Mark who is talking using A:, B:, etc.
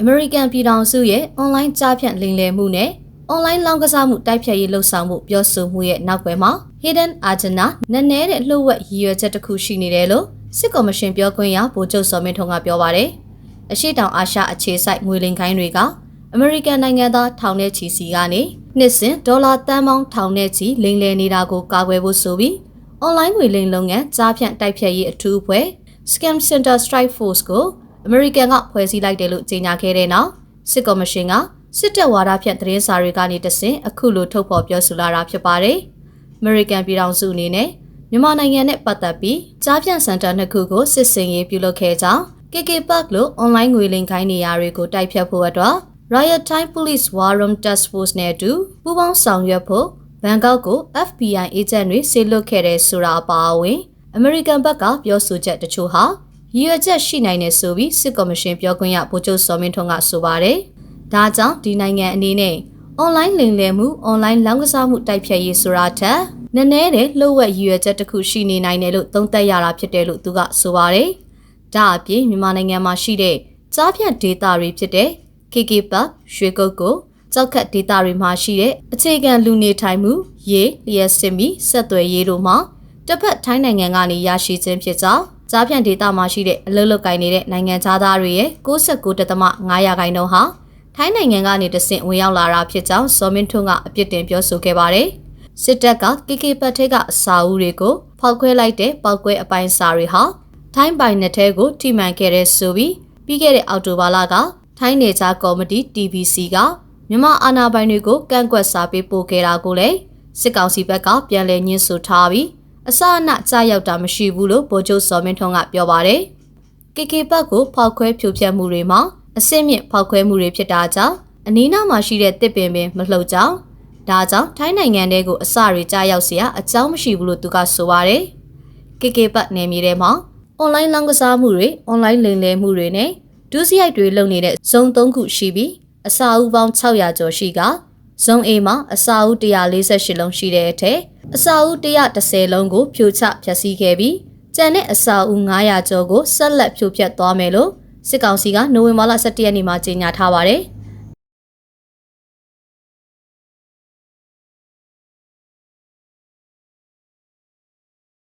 A: အမေရိကန်ပြည်ထောင်စုရဲ့အွန်လိုင်းကြားဖြန့်လိမ်လည်မှုနဲ့အွန်လိုင်းလောင်းကစားမှုတိုက်ဖြတ်ရေးလှုပ်ဆောင်မှုပြောဆိုမှုရဲ့နောက်ွယ်မှာ Hidden Agenda နည်းနည်းတဲ့လှုပ်ဝက်ရည်ရွယ်ချက်တစ်ခုရှိနေတယ်လို့စစ်ကော်မရှင်ပြောခွင့်ရဗိုလ်ချုပ်စောမင်းထွန်းကပြောပါတယ်။အရှိတောင်အာရှအခြေစိုက်ငွေလိမ်ခိုင်းတွေကအမေရိကန်နိုင်ငံသားထောင်နဲ့ချီစီကနေနှစ်စဉ်ဒေါ်လာတန်ပေါင်းထောင်နဲ့ချီလိမ်လည်နေတာကိုကာကွယ်ဖို့ဆိုပြီးအွန်လိုင်းငွေလိမ်လုပ်ငန်းကြားဖြန့်တိုက်ဖြတ်ရေးအထူးအဖွဲ့ Scam Center Strike Force ကို အမေရိကန်ကဖွဲ့စည်းလိုက်တယ်လို့ကြေညာခဲ့တဲ့နောက်စစ်ကော်မရှင်ကစစ်တပ်ဝါဒဖြန့်သတင်းစာတွေကနေတဆင့်အခုလိုထုတ်ဖော်ပြောဆိုလာတာဖြစ်ပါတယ်။ American ပြည်ထောင်စုအနေနဲ့မြန်မာနိုင်ငံနဲ့ပတ်သက်ပြီးကြားဖြန့်စင်တာနှစ်ခုကိုစစ်စင်ရေးပြုလုပ်ခဲ့ကြောင်း KK Park လို့ online ငွေလိမ်ခိုင်းနေရာတွေကိုတိုက်ဖြတ်ဖို့အတွက် Riot Time Police War Room Task Force နဲ့အတူပူးပေါင်းဆောင်ရွက်ဖို့ဘန်ကောက်ကို FBI agent တွေဆေလွတ်ခဲ့တဲ့ဆိုတာအပါအဝင် American ဘက်ကပြောဆိုချက်တချို့ဟာ ရည်ရွယ်ချက်ရှိနိုင်တယ်ဆိုပြီးစစ်ကော်မရှင်ပြောခွင့်ရဗိုလ်ချုပ်စောမင်းထွန်းကဆိုပါတယ်။ဒါကြောင့်ဒီနိုင်ငံအနေနဲ့ online လိမ်လည်မှု online လောင်းကစားမှုတိုက်ဖြတ်ရေးဆိုတာထက်နည်းနည်းတဲ့လှုပ်ဝက်ရည်ရွယ်ချက်တစ်ခုရှိနေနိုင်တယ်လို့သုံးသပ်ရတာဖြစ်တယ်လို့သူကဆိုပါတယ်။ဒါအပြင်မြန်မာနိုင်ငံမှာရှိတဲ့ကြားဖြတ်ဒေတာတွေဖြစ်တဲ့ KK Park ရွှေကုတ်ကိုကြောက်ခတ်ဒေတာတွေမှာရှိတဲ့အခြေခံလူနေထိုင်မှုရေလျှက်စစ်မီဆက်သွယ်ရေးတို့မှာတစ်ဖက်ထိုင်းနိုင်ငံကနေရရှိခြင်းဖြစ်ကြောင်း ကြားဖြန့်ဒေတာမှာရှိတဲ့အလုတ်လုတ်ကိုင်နေတဲ့နိုင်ငံသားတွေရဲ့69.5ရာခိုင်နှုန်းဟာထိုင်းနိုင်ငံကနေတဆင့်ဝင်ရောက်လာတာဖြစ်ကြောင်းစောမင်းထွန်းကအပြစ်တင်ပြောဆိုခဲ့ပါတယ်။စစ်တပ်က KK ပတ်ထဲကအစာအုပ်တွေကိုဖောက်ခွဲလိုက်တဲ့ပောက်ကွဲအပိုင်းစာတွေဟာထိုင်းပိုင်နယ်ထဲကိုထိမှန်ခဲ့တဲ့ဆိုပြီးပြီးခဲ့တဲ့အောက်တိုဘာလကထိုင်းနေချာကော်မတီ TBC ကမြန်မာအာဏာပိုင်တွေကိုကန့်ကွက်စာပေးပို့ခဲ့တာကိုလည်းစစ်ကောင်စီဘက်ကပြန်လည်ညှင်းဆိုထားပြီး အစအနကြားရောက်တာမရှိဘူးလို့ဗိုလ်ချုပ်စောမင်းထွန်းကပြောပါတယ်။ KK ဘက်ကိုဖောက်ခွဲဖြိုဖျက်မှုတွေမှာအစစ်မြင့်ဖောက်ခွဲမှုတွေဖြစ်တာကြောင့်အနီးနားမှာရှိတဲ့တစ်ပင်ပင်မလှုပ်ကြောင်းဒါကြောင့်ထိုင်းနိုင်ငံတဲကိုအစတွေကြားရောက်เสียအကြောင်းမရှိဘူးလို့သူကဆိုပါတယ်။ KK ဘက်နယ်မြေထဲမှာအွန်လိုင်းလောင်းကစားမှုတွေအွန်လိုင်းလိမ်လည်မှုတွေနဲ့ဒုစရိုက်တွေလုပ်နေတဲ့ဇုံ၃ခုရှိပြီးအစာအုပ်ပေါင်း600ကျော်ရှိကဇုံ A မှာအစာအုပ်148လုံးရှိတဲ့အထက် အစာအုပ်130လုံးကိုဖြိုချဖျက်ဆီးခဲ့ပြီးကျန်တဲ့အစာအုပ်900ကျော်ကိုဆက်လက်ဖြိုဖျက်သွားမယ်လို့စစ်ကောင်စီကနိုဝင်ဘာလ17ရက်နေ့မှာကြေညာထားပါတယ်။